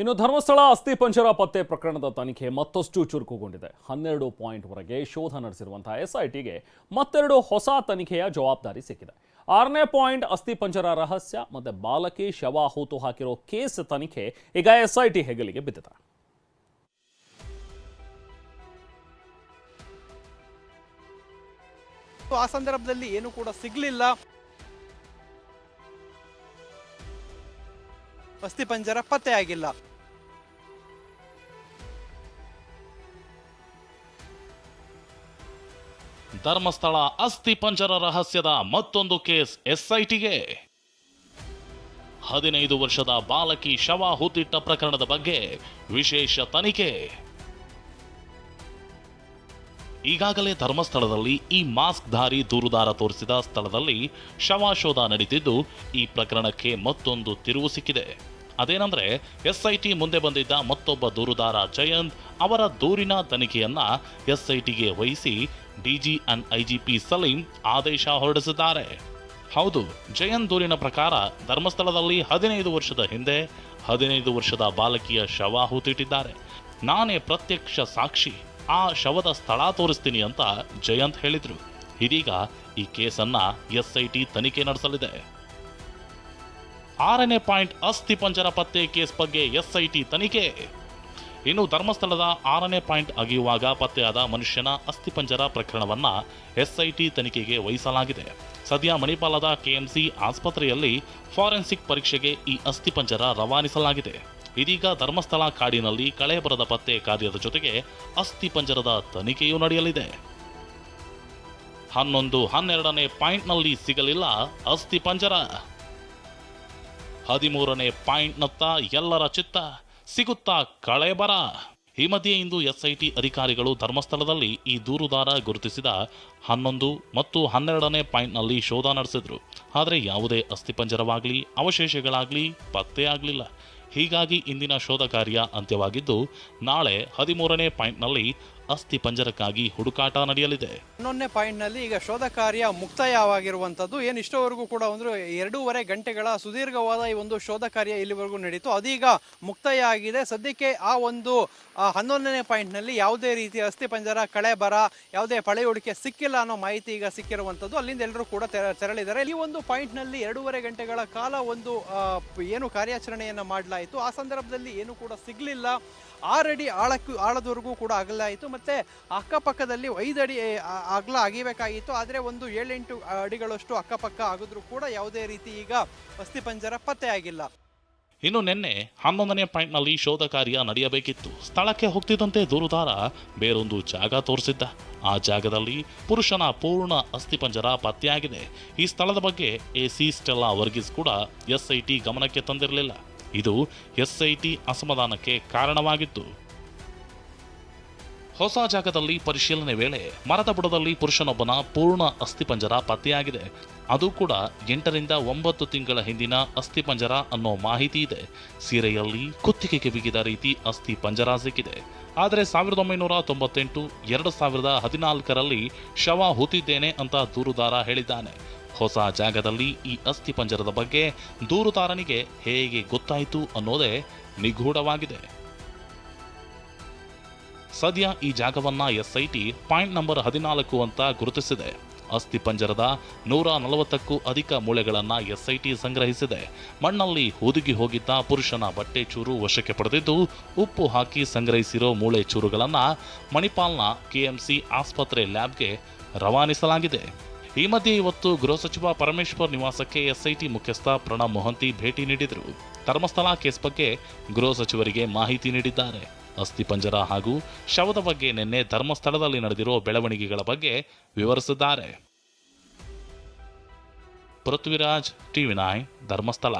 ಇನ್ನು ಧರ್ಮಸ್ಥಳ ಅಸ್ಥಿ ಪಂಜರ ಪತ್ತೆ ಪ್ರಕರಣದ ತನಿಖೆ ಮತ್ತಷ್ಟು ಚುರುಕುಗೊಂಡಿದೆ. ಹನ್ನೆರಡು ಪಾಯಿಂಟ್ವರೆಗೆ ಶೋಧ ನಡೆಸಿರುವಂತಹ ಎಸ್ಐಟಿಗೆ ಮತ್ತೆರಡು ಹೊಸ ತನಿಖೆಯ ಜವಾಬ್ದಾರಿ ಸಿಕ್ಕಿದೆ. ಆರನೇ ಪಾಯಿಂಟ್, ಅಸ್ಥಿ ಪಂಜರ ರಹಸ್ಯ ಮತ್ತೆ ಬಾಲಕಿ ಶವ ಹೂತು ಹಾಕಿರೋ ಕೇಸ್ ತನಿಖೆ ಈಗ ಎಸ್ಐಟಿ ಹೆಗಲಿಗೆ ಬಿದ್ದಿದೆ. ಆ ಸಂದರ್ಭದಲ್ಲಿ ಏನು ಕೂಡ ಸಿಗ್ಲಿಲ್ಲ. ಅಸ್ಥಿ ಪಂಜರ ಪತ್ತೆ ಧರ್ಮಸ್ಥಳ ಅಸ್ಥಿ ಪಂಜರ ರಹಸ್ಯದ ಮತ್ತೊಂದು ಕೇಸ್ ಎಸ್ಐಟಿಗೆ. ಹದಿನೈದು ವರ್ಷದ ಬಾಲಕಿ ಶವ ಹೂತಿಟ್ಟ ಪ್ರಕರಣದ ಬಗ್ಗೆ ವಿಶೇಷ ತನಿಖೆ. ಈಗಾಗಲೇ ಧರ್ಮಸ್ಥಳದಲ್ಲಿ ಈ ಮಾಸ್ಕ್ ಧಾರಿ ದೂರುದಾರ ತೋರಿಸಿದ ಸ್ಥಳದಲ್ಲಿ ಶವ ಶೋಧ ನಡೆದಿದ್ದು ಈ ಪ್ರಕರಣಕ್ಕೆ ಮತ್ತೊಂದು ತಿರುವು ಸಿಕ್ಕಿದೆ. ಅದೇನಂದ್ರೆ, ಎಸ್ಐಟಿ ಮುಂದೆ ಬಂದಿದ್ದ ಮತ್ತೊಬ್ಬ ದೂರುದಾರ ಜಯಂತ್ ಅವರ ದೂರಿನ ತನಿಖೆಯನ್ನ ಎಸ್ಐಟಿಗೆ ವಹಿಸಿ ಡಿಜಿ ಅಂಡ್ ಐಜಿಪಿ ಸಲೀಂ ಆದೇಶ ಹೊರಡಿಸಿದ್ದಾರೆ. ಹೌದು ಜಯನ್ ದೂರಿನ ಪ್ರಕಾರ ಧರ್ಮಸ್ಥಳದಲ್ಲಿ ಹದಿನೈದು ವರ್ಷದ ಹಿಂದೆ ಹದಿನೈದು ವರ್ಷದ ಬಾಲಕಿಯ ಶವ ಹೂತಿಟ್ಟಿದ್ದಾರೆ. ನಾನೇ ಪ್ರತ್ಯಕ್ಷ ಸಾಕ್ಷಿ, ಆ ಶವದ ಸ್ಥಳ ತೋರಿಸ್ತೀನಿ ಅಂತ ಜಯಂತ್ ಹೇಳಿದ್ರು. ಇದೀಗ ಈ ಕೇಸನ್ನ ಎಸ್ಐಟಿ ತನಿಖೆ ನಡೆಸಲಿದೆ. ಆರನೇ ಪಾಯಿಂಟ್ ಅಸ್ಥಿ ಪಂಜರ ಪತ್ತೆ ಕೇಸ್ ಬಗ್ಗೆ ಎಸ್ಐಟಿ ತನಿಖೆ. ಇನ್ನು ಧರ್ಮಸ್ಥಳದ ಆರನೇ ಪಾಯಿಂಟ್ ಅಗಿಯುವಾಗ ಪತ್ತೆಯಾದ ಮನುಷ್ಯನ ಅಸ್ಥಿಪಂಜರ ಪ್ರಕರಣವನ್ನ ಎಸ್ಐಟಿ ತನಿಖೆಗೆ ವಹಿಸಲಾಗಿದೆ. ಸದ್ಯ ಮಣಿಪಾಲದ ಕೆಎಂಸಿ ಆಸ್ಪತ್ರೆಯಲ್ಲಿ ಫಾರೆನ್ಸಿಕ್ ಪರೀಕ್ಷೆಗೆ ಈ ಅಸ್ಥಿಪಂಜರ ರವಾನಿಸಲಾಗಿದೆ. ಇದೀಗ ಧರ್ಮಸ್ಥಳ ಕಾಡಿನಲ್ಲಿ ಕಳೆಬರದ ಪತ್ತೆ ಕಾರ್ಯದ ಜೊತೆಗೆ ಅಸ್ಥಿಪಂಜರದ ತನಿಖೆಯೂ ನಡೆಯಲಿದೆ. ಹನ್ನೊಂದು ಹನ್ನೆರಡನೇ ಪಾಯಿಂಟ್ನಲ್ಲಿ ಸಿಗಲಿಲ್ಲ ಅಸ್ಥಿಪಂಜರ ಹದಿಮೂರನೇ ಪಾಯಿಂಟ್ನತ್ತ ಎಲ್ಲರ ಚಿತ್ತ. ಸಿಗುತ್ತಾ ಕಳೆಬರ? ಈ ಮಧ್ಯೆ ಇಂದು ಎಸ್ಐಟಿ ಅಧಿಕಾರಿಗಳು ಧರ್ಮಸ್ಥಳದಲ್ಲಿ ಈ ದೂರುದಾರ ಗುರುತಿಸಿದ ಹನ್ನೊಂದು ಮತ್ತು ಹನ್ನೆರಡನೇ ಪಾಯಿಂಟ್ನಲ್ಲಿ ಶೋಧ ನಡೆಸಿದ್ರು. ಆದರೆ ಯಾವುದೇ ಅಸ್ಥಿಪಂಜರವಾಗಲಿ ಅವಶೇಷಗಳಾಗಲಿ ಪತ್ತೆಯಾಗಲಿಲ್ಲ ಹೀಗಾಗಿ ಇಂದಿನ ಶೋಧ ಕಾರ್ಯ ಅಂತ್ಯವಾಗಿದ್ದು, ನಾಳೆ ಹದಿಮೂರನೇ ಪಾಯಿಂಟ್ನಲ್ಲಿ ಅಸ್ಥಿ ಪಂಜರಕ್ಕಾಗಿ ಹುಡುಕಾಟ ನಡೆಯಲಿದೆ. ಹನ್ನೊಂದನೇ ಪಾಯಿಂಟ್ನಲ್ಲಿ ಈಗ ಶೋಧ ಕಾರ್ಯ ಮುಕ್ತಾಯವಾಗಿರುವಂತದ್ದು ಏನು ಇಷ್ಟವರೆಗೂ ಕೂಡ ಒಂದು ಎರಡೂವರೆ ಗಂಟೆಗಳ ಸುದೀರ್ಘವಾದ ಈ ಒಂದು ಶೋಧ ಕಾರ್ಯ ಇಲ್ಲಿವರೆಗೂ ನಡೀತು. ಅದೀಗ ಮುಕ್ತಾಯ ಆಗಿದೆ ಸದ್ಯಕ್ಕೆ ಆ ಒಂದು ಹನ್ನೊಂದನೇ ಪಾಯಿಂಟ್ನಲ್ಲಿ ಯಾವುದೇ ರೀತಿಯ ಅಸ್ಥಿ ಪಂಜರ, ಕಳೆ ಬರ, ಯಾವುದೇ ಪಳೆಯುಳಿಕೆ ಸಿಕ್ಕಿಲ್ಲ ಅನ್ನೋ ಮಾಹಿತಿ ಈಗ ಸಿಕ್ಕಿರುವಂತದ್ದು ಅಲ್ಲಿಂದ ಎಲ್ಲರೂ ಕೂಡ ತೆರ- ತೆರಳಿದ್ದಾರೆ. ಈ ಒಂದು ಪಾಯಿಂಟ್ನಲ್ಲಿ ಎರಡೂವರೆ ಗಂಟೆಗಳ ಕಾಲ ಒಂದು ಏನು ಕಾರ್ಯಾಚರಣೆಯನ್ನು ಮಾಡಲಾಯಿತು. ಆ ಸಂದರ್ಭದಲ್ಲಿ ಏನು ಕೂಡ ಸಿಗಲಿಲ್ಲ. ಆರಡಿ ಆಳಕ್ಕೂ, ಆಳದವರೆಗೂ ಕೂಡ ಆಗಲಾಯಿತು. ಮತ್ತೆ ಅಕ್ಕಪಕ್ಕದಲ್ಲಿ ಐದು ಅಡಿ ಅಗಲ ಅಗಿಬೇಕಾಗಿತ್ತು ಆದರೆ ಒಂದು ಏಳೆಂಟು ಅಡಿಗಳಷ್ಟು ಅಕ್ಕಪಕ್ಕ ಆಗಿದ್ರು ಕೂಡ ಯಾವುದೇ ರೀತಿ ಈಗ ಅಸ್ಥಿ ಪಂಜರ ಪತ್ತೆಯಾಗಿಲ್ಲ ಇನ್ನು ನಿನ್ನೆ ಹನ್ನೊಂದನೇ ಪಾಯಿಂಟ್ನಲ್ಲಿ ಶೋಧ ಕಾರ್ಯ ನಡೆಯಬೇಕಿತ್ತು. ಸ್ಥಳಕ್ಕೆ ಹೋಗ್ತಿದ್ದಂತೆ ದೂರುದಾರ ಬೇರೊಂದು ಜಾಗ ತೋರಿಸಿದ್ದ. ಆ ಜಾಗದಲ್ಲಿ ಪುರುಷನ ಪೂರ್ಣ ಅಸ್ಥಿಪಂಜರ ಪತ್ತೆಯಾಗಿದೆ. ಈ ಸ್ಥಳದ ಬಗ್ಗೆ ಎಸಿ ಸ್ಟೆಲ್ಲಾ ವರ್ಗೀಸ್ ಕೂಡ ಎಸ್ಐಟಿ ಗಮನಕ್ಕೆ ತಂದಿರಲಿಲ್ಲ. ಇದು ಎಸ್ಐಟಿ ಅಸಮಾಧಾನಕ್ಕೆ ಕಾರಣವಾಗಿತ್ತು. ಹೊಸ ಜಾಗದಲ್ಲಿ ಪರಿಶೀಲನೆ ವೇಳೆ ಮರದ ಬುಡದಲ್ಲಿ ಪುರುಷನೊಬ್ಬನ ಪೂರ್ಣ ಅಸ್ಥಿಪಂಜರ ಪತ್ತೆಯಾಗಿದೆ. ಅದು ಕೂಡ ಎಂಟರಿಂದ ಒಂಬತ್ತು ತಿಂಗಳ ಹಿಂದಿನ ಅಸ್ಥಿಪಂಜರ ಅನ್ನೋ ಮಾಹಿತಿ ಇದೆ. ಸೀರೆಯಲ್ಲಿ ಕುತ್ತಿಗೆಗೆ ಬಿಗಿದ ರೀತಿ ಅಸ್ಥಿ ಪಂಜರ ಸಿಕ್ಕಿದೆ. ಆದರೆ ಸಾವಿರದ ಒಂಬೈನೂರ ತೊಂಬತ್ತೆಂಟು ಎರಡು ಸಾವಿರದ ಹದಿನಾಲ್ಕರಲ್ಲಿ ಶವ ಹೂತಿದ್ದೇನೆ ಅಂತ ದೂರುದಾರ ಹೇಳಿದ್ದಾನೆ. ಹೊಸ ಜಾಗದಲ್ಲಿ ಈ ಅಸ್ಥಿ ಪಂಜರದ ಬಗ್ಗೆ ದೂರುದಾರನಿಗೆ ಹೇಗೆ ಗೊತ್ತಾಯಿತು ಅನ್ನೋದೇ ನಿಗೂಢವಾಗಿದೆ. ಸದ್ಯ ಈ ಜಾಗವನ್ನ ಎಸ್ಐಟಿ ಪಾಯಿಂಟ್ ನಂಬರ್ ಹದಿನಾಲ್ಕು ಅಂತ ಗುರುತಿಸಿದೆ. ಅಸ್ಥಿ ಪಂಜರದ ನೂರ ನಲವತ್ತಕ್ಕೂ ಅಧಿಕ ಮೂಳೆಗಳನ್ನು ಎಸ್ಐಟಿ ಸಂಗ್ರಹಿಸಿದೆ. ಮಣ್ಣಲ್ಲಿ ಹುದುಗಿ ಹೋಗಿದ್ದ ಪುರುಷನ ಬಟ್ಟೆ ಚೂರು ವಶಕ್ಕೆ ಪಡೆದಿದ್ದು, ಉಪ್ಪು ಹಾಕಿ ಸಂಗ್ರಹಿಸಿರೋ ಮೂಳೆ ಚೂರುಗಳನ್ನು ಮಣಿಪಾಲ್ನ ಕೆಎಂಸಿ ಆಸ್ಪತ್ರೆ ಲ್ಯಾಬ್ಗೆ ರವಾನಿಸಲಾಗಿದೆ. ಈ ಮಧ್ಯೆ ಇವತ್ತು ಗೃಹ ಸಚಿವ ಪರಮೇಶ್ವರ್ ನಿವಾಸಕ್ಕೆ ಎಸ್ಐಟಿ ಮುಖ್ಯಸ್ಥ ಪ್ರಣಬ್ ಮೊಹಂತಿ ಭೇಟಿ ನೀಡಿದರು. ಧರ್ಮಸ್ಥಳ ಕೇಸ್ ಬಗ್ಗೆ ಗೃಹ ಸಚಿವರಿಗೆ ಮಾಹಿತಿ ನೀಡಿದ್ದಾರೆ. ಅಸ್ಥಿಪಂಜರ ಹಾಗೂ ಶವದ ಬಗ್ಗೆ ನಿನ್ನೆ ಧರ್ಮಸ್ಥಳದಲ್ಲಿ ನಡೆದಿರೋ ಬೆಳವಣಿಗೆಗಳ ಬಗ್ಗೆ ವಿವರಿಸಿದ್ದಾರೆ. Prithviraj TV nine Dharmasthala.